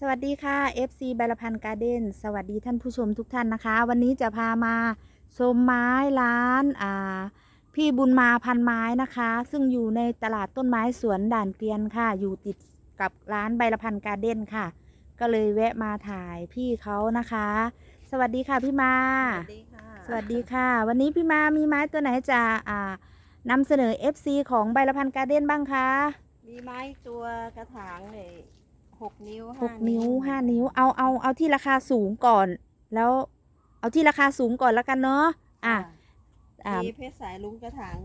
สวัสดีค่ะ FC บรพันธ์การ์เด้นสวัสดีท่านผู้ชมทุกท่านนะคะ วันนี้จะพามาชมไม้ร้านอ่าพี่บุญมาพันไม้นะคะ ซึ่งอยู่ในตลาดต้นไม้สวนด่านเกวียนค่ะ อยู่ติดกับร้านใบละพันธ์การ์เด้นค่ะ ก็เลยแวะมาถ่ายพี่เขานะคะ สวัสดีค่ะพี่มา สวัสดีค่ะ สวัสดีค่ะ วันนี้พี่มามีไม้ตัวไหนจะอ่านำเสนอ FC ของใบละพันธ์การ์เด้นบ้างคะมีไม้ตัวกระถางเลย หกนิ้วหกนิ้วห้านิ้ว เอาเอาเอาที่ราคาสูงก่อน แล้ว เอาที่ราคาสูงก่อนแล้วกันเนาะอะอ่ามีเพชรสายลุ้งกระถาง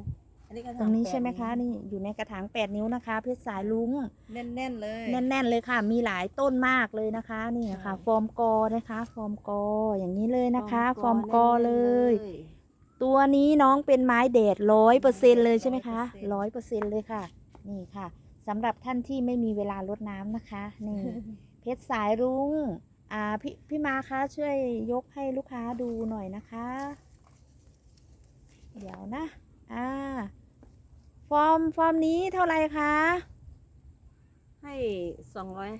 อันนี้กระถางตรงนี้แปดใช่ไหมคะวนี่อยู่ในกระถางแปดนิ้วนะคะ เพชรสายลุงแน่นๆเลยแน่นๆเลยค่ะ มีหลายต้นมากเลยนะคะนี่ค่ะค่ะฟอร์มกอนะคะ ฟอร์มกออย่างนี้เลยนะคะ ฟอร์มกอเลแน่นๆยตัวนี้น้องเป็นไม้เดดร้อยเปอร์เซ็นเลยใช่ไหมคะร้อยเปอร์เซ็นเลยค่ะ นี่ค่ะ สำหรับท่านที่ไม่มีเวลารดน้ำนะคะ นี่ เพชรสายรุง้ง อ่าพี่พี่มาคะช่วยยกให้ลูกค้าดูหน่อยนะคะ เดี๋ยวนะ อ่า ฟอร์มฟอร์มนี้เท่าไหร่คะ ให้สองร้อย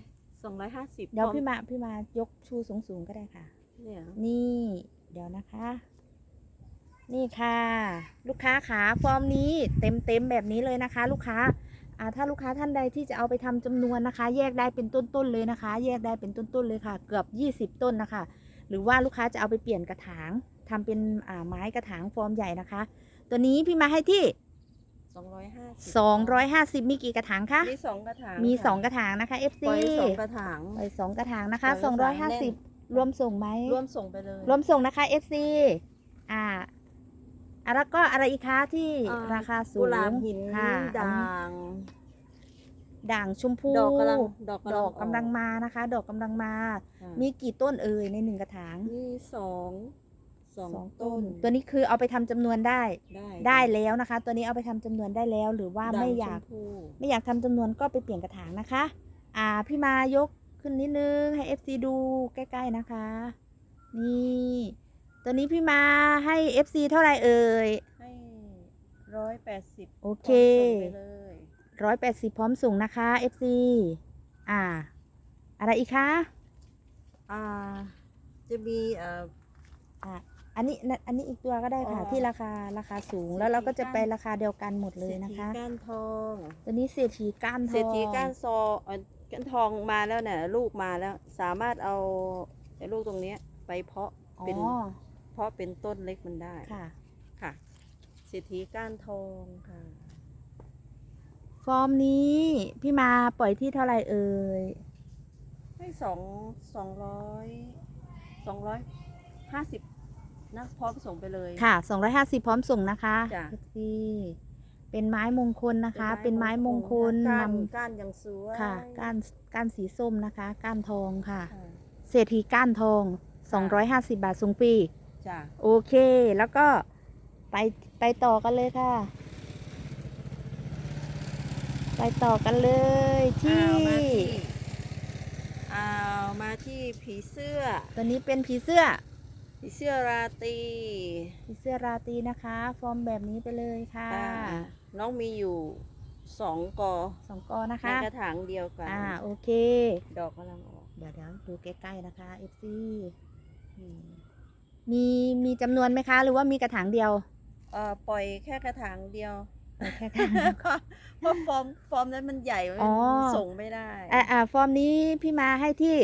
สองร้อยห้าสิบเดี๋ยวพี่มาพี่มายกชูสูงสูงๆก็ได้ค่ะ เนี่ยนี่ เดี๋ยวนะคะ นี่ค่ะ ลูกค้าขาฟอร์มนี้เต็มเต็มๆแบบนี้เลยนะคะ ลูกค้าอ่า ถ้าลูกค้าท่านใดที่จะเอาไปทำจำนวนนะคะ แยกได้เป็นต้นๆเลยนะคะ แยกได้เป็นต้นๆเลยค่ะ เกือบ 20 ต้นนะคะ หรือว่าลูกค้าจะเอาไปเปลี่ยนกระถางทำเป็นอ่าไม้กระถางฟอร์มใหญ่นะคะ ตัวนี้พี่มาให้ที่สองร้อยห้าสิบ250 มีกี่กระถางคะ มีสองกระถาง มีค่ะ2กระถางนะคะ FC ปล่อยสองกระถางปล่อยสองกระถางนะคะปล่อยสายแน่น250 รวมส่งไหม รวมส่งไปเลย รวมส่งนะคะ FC อ่า อะแล้วก็อะไรอีกคะที่อ่ราคาสูงกุหลาบหินค่ะด่าง ด่างชมพูดอกกำลังดอกดอกกำลังมานะคะ ดอกกำลังมาค่ะมีกี่ต้นเอ่ยในหนึ่งกระถางมีสองสองสองต้นตัวนี้คือเอาไปทำจำนวนได้ ได้ได้แล้วนะคะ ตัวนี้เอาไปทำจำนวนได้แล้ว หรือว่าด่งไม่อยาก ชพูไม่อยากทำจำนวนก็ไปเปลี่ยนกระถางนะคะ อ่า พี่มายกขึ้นนิดนึงให้ FC ดูใกล้ ๆ นะคะ นี่ ตัวนี้พี่มาให้ FC เท่าไหร่เอ่ย ให้ร้อยแปดสิบโอเคไปเลยร้อยแปดสิบพร้อมส่งนะคะ FC อ่า อะไรอีกคะอ่า จะมีเอ่อ อ่าอันนี้นะอันนี้อีกตัวก็ได้ค่ะ อ๋อที่ราคาราคาสูงเศรษฐีแล้วเราก็จะไปก้านราคาเดียวกันหมดเลยนะคะศรษฐีก้านทอง ตัวนี้เศรษฐีก้านทอง เศรษฐีก้านซอเอ่อก้านทองมาแล้วเนี่ยลูกมาแล้ว สามารถเอาไอ้ลูกตรงเนี้ยไปเพาะอ๋อเป็นเพาะเป็นต้นเล็กมันได้ค่ะ ค่ะเศรษฐีก้านทองค่ะ ฟอร์มนี้พี่มาปล่อยที่เท่าไหร่เอ่ยให้สองสองร้อยสองร้อยห้าสิบนะพร้อมส่งไปเลย ค่ะ250 พร้อมส่งนะคะจ้ะ ที่เป็นไม้มงคลนะคะ เป็นไม้มงคลก้านนำก้านยังสวยค่ะ ก้านก้านสีส้มนะคะ ก้านทองค่ะ ค่ะ เศรษฐีก้านทอง 250 บาทส่งฟรี จ้ะโอเค แล้วก็ไปไปต่อกันเลยค่ะ ไปต่อกันเลยที่เอามาที่เอามาที่ผีเสื้อ ตัวนี้เป็นผีเสื้อ ผีเสื้อราตรีผีเสื้อราตรีนะคะ ฟอร์มแบบนี้ไปเลยค่ะ อ่าน้องมีอยู่สองกอสองกอนะในคะ กระถางเดียวกัน อ่า โอเค ดอกกำลังออก เดี๋ยวเดี๋ยวดูใกล้ๆนะคะ FC อื มมีมีจำนวนไหมคะ หรือว่ามีกระถางเดียวเอ่อปล่อยแค่กระถางเดียวเอาแค่ค่ะเพราะฟอร์มฟอร์มนั้นมันใหญ่มันอ๋อ ส่งไม่ได้อ่าอ่าฟอร์มนี้พี่มาให้ที่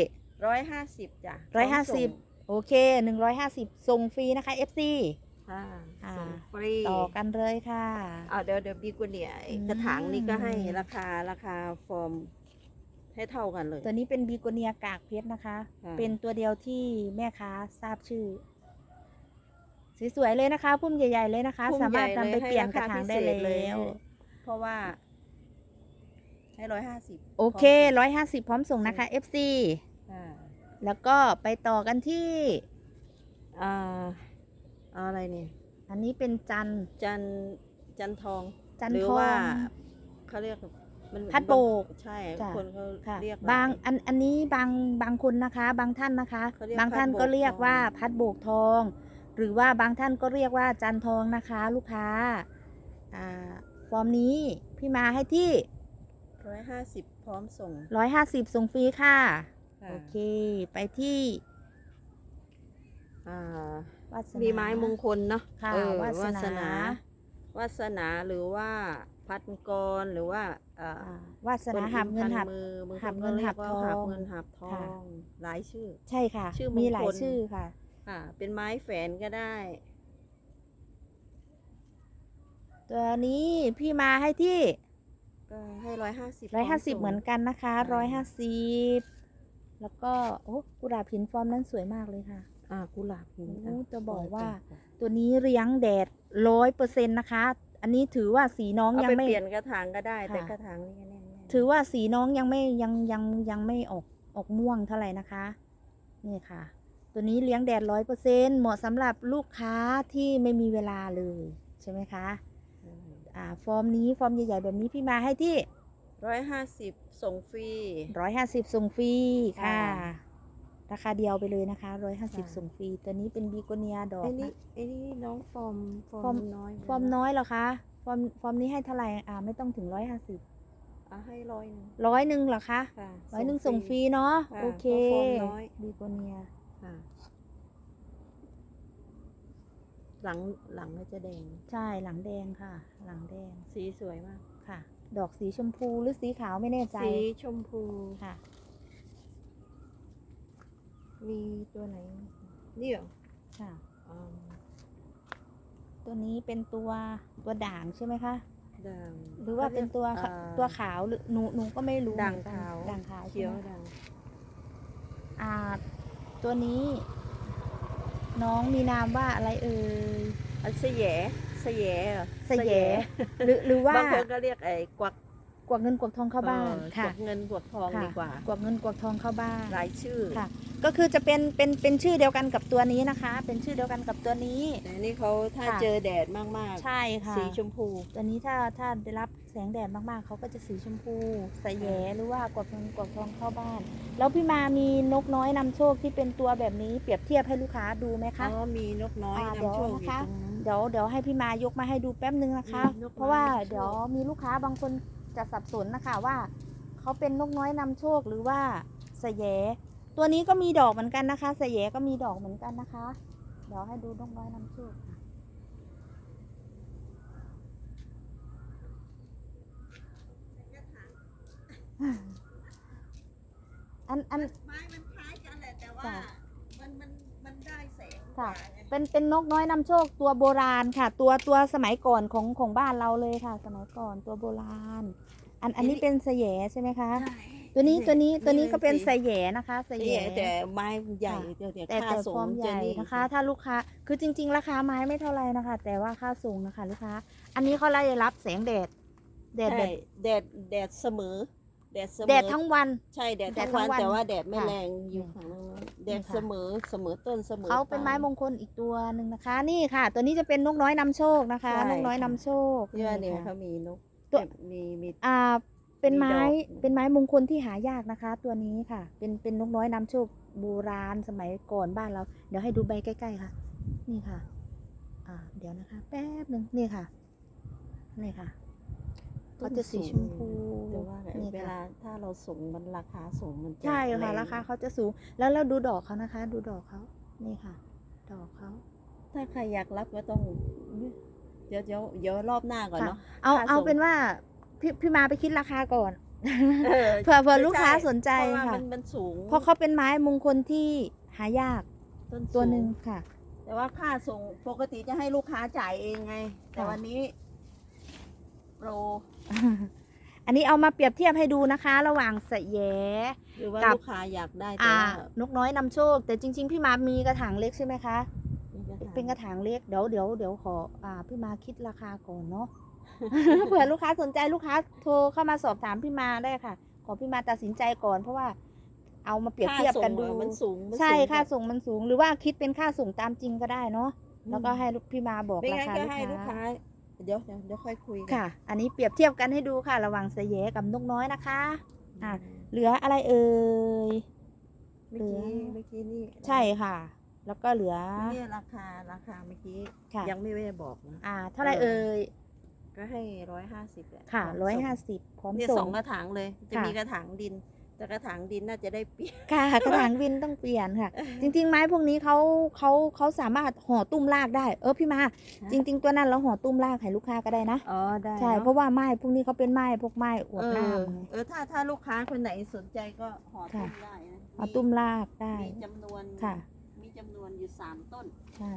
ร้อยห้าสิบจ้ะร้อยห้าสิบพมโอเคหนึ่งร้อยห้าสิบส่งฟรีนะคะ FC ส่งค่ะอ่าส่งฟรีต่อกันเลยค่ะอ่าเดี๋ยวเดี๋ยวบีกุเนียไอ้อืมกระถางนี้ก็ให้ราคาราคาฟอร์มให้เท่ากันเลย ตัวนี้เป็นบีโกเนียกากเพชรนะคะ ค่ะ เป็นตัวเดียวที่แม่ค้าทราบชื่อ สวยๆเลยนะคะ พุ่มใหญ่ ๆเลยนะคะ พุ่มสามารถใหญ่นำไปให้เปลี่ยนรกระคถางได้พิเศษแล้ยวเพราะว่า ให้ร้อยห้าสิบโอเคร้อยห้าสิบพร้อมส่งนะคะ FC อ่าแล้วก็ไปต่อกันที่ อ่าเอาอะไรเนี่ย อันนี้เป็นจันทร์จันจันทองจันหรืทองว่าเขาเรียกมันพัดโบกใช่จ้ะ คนเขาค่ะเรียกบางหลยอันอันนี้บางบางคนนะคะ บางท่านนะคะ เขาเรียกบางท่านพัดโบกก็เรียกว่าทอง พัดโบกทอง หรือว่าบางท่านก็เรียกว่าจันทองนะคะ ลูกค้าอ่าฟอร์มนี้พี่มาให้ที่ร้อยห้าสิบพร้อมส่งร้อยห้าสิบส่งฟรีค่ะคค่ะโอเค ไปที่อ่าวาสนามีไม้มงคลเนาะค่ะเออวาสนานาวาสนาหรือว่าพันกรหรือว่าอ่าอ่าวาสนาคหับเงินพัหับมือบางหับคเงินก็รียกหับว่าทองหับเงินหับทอค่ะงหลายชื่อ ใช่ค่ะ ชื่อมงคลมีหลายชื่อค่ะ ค่ะ เป็นไม้แฝนก็ได้ ตัวนี้พี่มาให้ที่ก็ให้ร้อยห้าสิบร้อยห้าสิบเหมือนกันนะคะอ่าร้อยห้าสิบแล้วก็โอ้กุหลาบหินฟอร์มนั้นสวยมากเลยค่ะ อ่ากุหลาบหินโอ้จะบอกว่าจ้ะตัวนี้เลี้ยงแดดร้อยเปอร์เซ็นต์นะคะ อันนี้ถือว่าสีน้องเอายังไปไม่เปลี่ยนกระถางก็ได้ค่ะแต่กระถางนี่ก็แน่นๆถือว่าสีน้องยังไม่ยังยังยังไม่ออกออกม่วงเท่าไหร่นะคะ นี่ค่ะ ตัวนี้เลี้ยงแดดร้อยเปอร์เซ็นเหมาะสำหรับลูกค้าที่ไม่มีเวลาเลยใช่ไหมคะอ่าฟอร์มนี้ฟอร์มใหญ่ๆแบบนี้พี่มาให้ที่ร้อยห้าสิบส่งฟรีร้อยห้าสิบส่งฟรีค่ะค่ะราคาเดียวไปเลยนะคะร้อยห้าสิบค่ะส่งฟรีตัวนี้เป็นบีโกเนียดอกไอ้นี่นะไอ้นี่น้องฟอร์มฟอฟอร์ร์มมน้อยฟอร์มน้อยเหรอคะฟอร์มฟอร์มนี้ให้เท่าไหร่อ่าไม่ต้องถึงร้อยห้าสิบอะให้ร้อยหนึงร้อยหนึ่งเหรอคะค่ะร้อยหนึ่งส่งฟรีเนาะค่ะโอเคเพราะฟอร์มน้อยบีโกเนียค่ะ หลังหลังก็จะแดง ใช่หลังแดงค่ะ หลังแดงสีสวยมากค่ะ ดอกสีชมพูหรือสีขาวไม่แน่ใจ สีชมพูค่ะ มีตัวไหนนี่เหรอค่ะอ่าตัวนี้เป็นตัวตัวด่างใช่ไหมคะด่างหรือว่าเป็นตัวขะอ่าตัวขาวหรือหนูหนูก็ไม่รู้ด่างเหมือนกันขาวด่างขาวเขียวใช่ไหมด่างอ่า ตัวนี้ น้องมีนามว่าอะไรเอ่ยอันเสยเสยเหรอเสยหรือหรือว่า บางคนก็เรียกไอ้กวัก กวักเงินกวักทองเข้าบ้านเออค่ะกวักเงินกวักทองค่ะดีกว่า กวักเงินกวักทองเข้าบ้านหลายชื่อค่ะ ก็คือจะเป็นเป็นเป็นชื่อเดียวกันกับตัวนี้นะคะ เป็นชื่อเดียวกันกับตัวนี้แต่นี่เขาถ้าค่ะเจอแดดมากใช่ค่ะสีชมพู ตัวนี้ถ้าถ้าได้รับแสงแดดมากๆเขาก็จะสีชมพูใสแยหรือว่ากวักเงินกวักทองเข้าบ้าน แล้วพี่มามีนกน้อยนำโชคที่เป็นตัวแบบนี้เปรียบเทียบให้ลูกค้าดูไหมคะอ๋อมีนกน้อยอ่าเดี๋ยวนำโชคอยู่นะคะตรงนั้นเดี๋ยวเดี๋ยวให้พี่มายกมาให้ดูแป๊บนึงนะคะอืมนกน้อยเพราะว่านำโชคเดี๋ยวมีลูกค้าบางคน จะสับสนนะคะว่าเขาเป็นนกน้อยนำโชคหรือว่าสแย ตัวนี้ก็มีดอกเหมือนกันนะคะสแยก็มีดอกเหมือนกันนะคะ เดี๋ยวให้ดูนกน้อยนำโชคค่ะอันอันไม้มันคล้ายกันแหละแต่ว่า จ้ะ มันมันมันได้แสง ค่ะกว่าไงเป็นเป็นนกน้อยนำโชคตัวโบราณค่ะ ตัวตัวสมัยก่อนของของบ้านเราเลยค่ะ สมัยก่อนตัวโบราณ อันอันนี้เป็นสแยใช่ไหมคะใช่ตัวนี้ตัวนี้ตัวนี้ก็เป็นสสีแยนะคะสแยนี่แต่ไม้ใหญ่ค่ะเดี๋ยวเดี๋ยวแต่ค่าแต่ส่งฟอร์มมันใหจะญ่นี่นะคะ ถ้าลูกค้าคือจริง ๆ ราคาไม้ไม่เท่าไหร่นะคะ แต่ว่าค่าส่งนะคะลูกค้าอันนี้เขาได้รับแสงแดดแดดแบใช่บแดดแดดเสมอ แดดเสมอแดดทั้งวัน ใช่แดดแดดทั้งทั้งวันวันแต่ว่าแดดไม่ค่ะแรงอยู่ฝั่งนั้นแดดนี่ค่ะ เสมอเสมอต้นเสมอเขาเป็นไม้มงคลอีกตัวหนึ่งนะคะ นี่ค่ะ ตัวนี้จะเป็นนกน้อยนำโชคนะคะใช่นกน้อยนำโชคที่ว่าเนี่ยค่ะ เขามีนกตัว แบบมีมี อ่าเป็นไม้มีดอก เป็นไม้มงคลที่หายากนะคะ ตัวนี้ค่ะ เป็นเป็นนกน้อยนำโชคโบราณสมัยก่อนบ้านเรา เดี๋ยวให้ดูใบใกล้ๆค่ะ นี่ค่ะ อ่า เดี๋ยวนะคะ แป๊บหนึ่งนี่ค่ะนี่ค่ะ เขาจะสีชมพูแต่ว่านี่เวค่ะลาถ้าเราส่งมันราคาส่งมันจะใช่ค่ะแงราคาเขาจะสูง แล้วเราดูดอกเขานะคะ ดูดอกเขานี่ค่ะ ดอกเขาถ้าใครอยากรับก็ต้องเดี๋ยวเดี๋ยวเดี๋ยวรอบหน้าก่อนค่ะเนาะเอาค่าเอาส่งเป็นว่าพี่พี่มาไปคิดราคาก่อนเออเผื่อเผื่อไม่ลูกค้าใช่สนใจเพราะว่าค่ะมันมันสูง เพราะเขาเป็นไม้มงคลที่หายากต้นตัวสูงหนึ่งค่ะ แต่ว่าค่าส่งปกติจะให้ลูกค้าจ่ายเองไง แต่ค่ะวันนี้โปร อันนี้เอามาเปรียบเทียบให้ดูนะคะ ระหว่างสะแยหรือว่ากับลูกค้าอยากได้แต่อ่าว่านกน้อยนำโชค แต่จริง ๆ พี่มามีกระถางเล็กใช่ไหมคะมีกระถางเป็นกระถางเล็กเดี๋ยวเดี๋ยวเดี๋ยวขออ่าพี่มาคิดราคาก่อนเนาะ เผื่อลูกค้าสนใจลูกค้าโทรเข้ามาสอบถามพี่มาได้ค่ะ ขอพี่มาตัดสินใจก่อนเพราะว่าเอามาเปรียบเทียบกันดู ค่าส่งอะมันสูงมันใช่สูงค่าแบบส่งมันสูงหรือว่าคิดเป็นค่าส่งตามจริงก็ได้เนาะแล้วก็ให้ลูกพี่มาบอกไม่รางั้นคาก็ลูกให้ลูกค้าค้า เดี๋ยวเดี๋ยวเดี๋ยวค่อยคุยกันค่ะ อันนี้เปรียบเทียบกันให้ดูค่ะ ระหว่างเสยแยกับนกน้อยนะคะ อะ เหลืออะไรเอ่ย เมื่อกี้เมื่อกี้นี่ใช่ค่ะ แล้วก็เหลือนี่ราคาราคาเมื่อกี้ค่ะ ยังไม่ได้บอกนะอ่า เท่าไหรเออเอ่ย ก็ให้ร้อยห้าสิบแหละค่ะพมร้อยส่งห้าสิบพร้อมเนี่ยส่สองง กระถางเลย จะค่ะ มีกระถางดิน แต่กระถางดินน่าจะได้เปลี่ยน ค่ะ กระถางวินต้องเปลี่ยนค่ะ จริง ๆ ไม้พวกนี้เขาเขาเขาสามารถห่อตุ้มรากได้ เออพี่มา จริง ๆ ตัวนั้นเราห่อตุ้มรากให้ลูกค้าก็ได้นะอ๋อได้ใช่เพราะว่าไม้พวกนี้เขาเป็นไม้พวกไม้อวดเอน้อเออถ้าถ้าลูกค้าคนไหนสนใจก็ห่อตุ้มได้นะำเอาตุ้มรากได้มีจำนวนค่ะมีจำนวนอยู่สามต้นใช่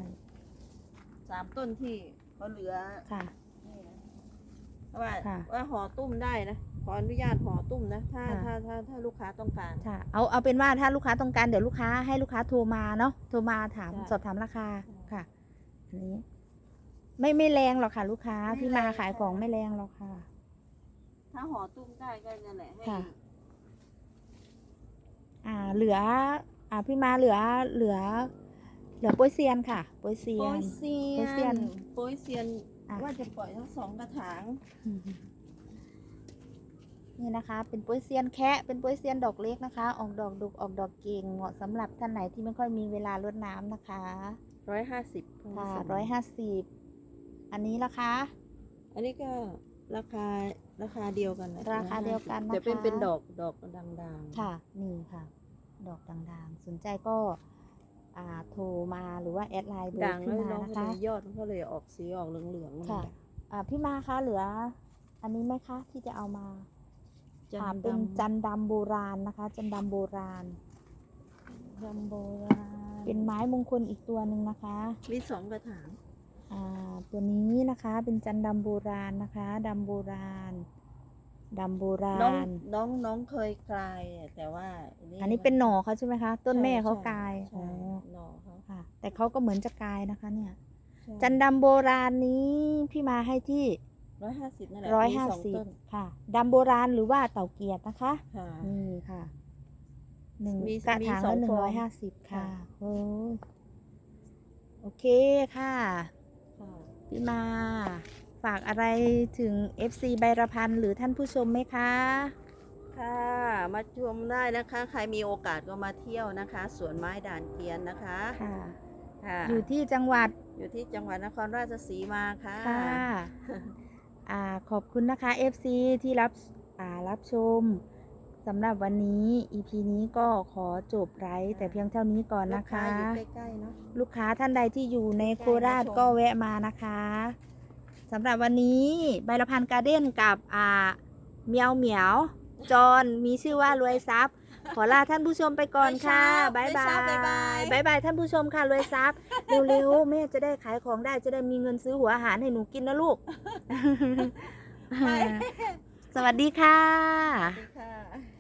สามต้นที่เขาเหลือค่ะ นี่นะว่าค่ะ ว่าห่อตุ้มได้นะ ขออนุญาตห่อตุ้มนะ ถ้าค่ะ ถ้าถ้าถ้าลูกค้าต้องการ ค่ะเอาเอาเป็นว่าถ้าลูกค้าต้องการเดี๋ยวลูกค้าให้ลูกค้าโทรมาเนาะโทรมาถามใช่สอบถามราคาใช่ค่ะอันนี้ ไม่ไม่แรงหรอกค่ะ ลูกค้าไม่พี่มาแรงขายค่ะของไม่แรงหรอกค่ะ ถ้าห่อตุ้มได้ก็นั่นแหละให้ค่ะ อ่า เหลือ อ่าพี่มาเหลือเหลือ เหลือโป้ยเซียนค่ะโป้ยเซียโปนยเซีโปรยเซียยนนโปยเซียน อะ ว่าจะปล่อยทั้งสองกระถาง นี่นะคะ เป็นโป้ยเซียนแคะเป็นโป้ยเซียนดอกเล็กนะคะ ออกดอกดุกออกดอกเก่งเหมาะสำหรับท่านไหนที่ไม่ค่อยมีเวลารดน้ำนะคะร้อยห้าสิบค่ะร้อยห้าสิบอันนี้ละคะอันนี้ก็ราคาราคาเดียวกันนะราคาเดียวกันนะคะแต่เป็นเป็นดอกดอกดังๆ ค่ะ นี่ค่ะ ดอกด่างๆ สนใจก็อ่าโทรมาหรือว่าแอดไลน์เบอดังร์แล้พี่วมาน้องนะเขาคะเลยยอดมันก็เลยออกสีออกเหลืองๆค่ะอ่าพี่มาคะเหลือ อันนี้ไหมคะที่จะเอามาจั อ่านเป็นดำจันดำโบราณนะคะ จันดำโบราณดำโบราณเป็นไม้มงคลอีกตัวหนึ่งนะคะ มีสองกระถางอ่าตัวนี้นะคะเป็นจันดำโบราณนะคะดำโบราณดำโบราน้องณ น้องน้องเคยกลายอะแต่ว่าอันนี้เป็นหน่อเขาใช่ไหมคะ ต้นแม่เขากลายใช่อ๋อหน่อเขาค่ะ แต่เขาก็เหมือนจะกลายนะคะเนี่ยใช่จันดำโบราณนี้พี่มาให้ที่ ร้อยห้าสิบนั่นแหละร้อยมีห้าสองสิบต้นค่ะดำโบราณหรือว่าเต่าเกียรตินะคะค่ะ นี่ค่ะหนึ่งมีกระมีถางสอละงหนึ่ฟงองร้อยห้าสิบค่ะค่ะ โอ้ยโอเคค่ะ ค่ะพี่มา ฝากอะไรถึง FC ใบระพันธ์หรือท่านผู้ชมไหมคะ ค่ะ มาชมได้นะคะ ใครมีโอกาสก็มาเที่ยวนะคะ สวนไม้ด่านเกวียนนะคะ ค่ะ ค่ะ อยู่ที่จังหวัดอยู่ที่จังหวัดนครราชสีมาค่ะ ค่ะอ่า ขอบคุณนะคะ FC ที่รับอ่ารับชมสำหรับวันนี้ EP นี้ก็ขอจบไลฟ์แต่เพียงเท่านี้ก่อนลูนะกค้าคะอยู่ใกล้ๆเนาะลูกค้าท่านใดที่อยู่ในโคราชใกล้ๆนะชมก็แวะมานะคะสำหรับวันนี้ใบละพันการ์เด้นกับอ่าเมียวเหมียว จอนมีชื่อว่ารวยทรัพย์ ขอลาท่านผู้ชมไปก่อนค่ะบายบายบ๊ายบาย บายบายท่านผู้ชมค่ะรวยทรัพย์เร็วๆแม่จะได้ขายของได้จะได้มีเงินซื้อหัวอาหารให้หนูกินนะลูก ไปสวัสดีค่ะ สวัสดีค่ะ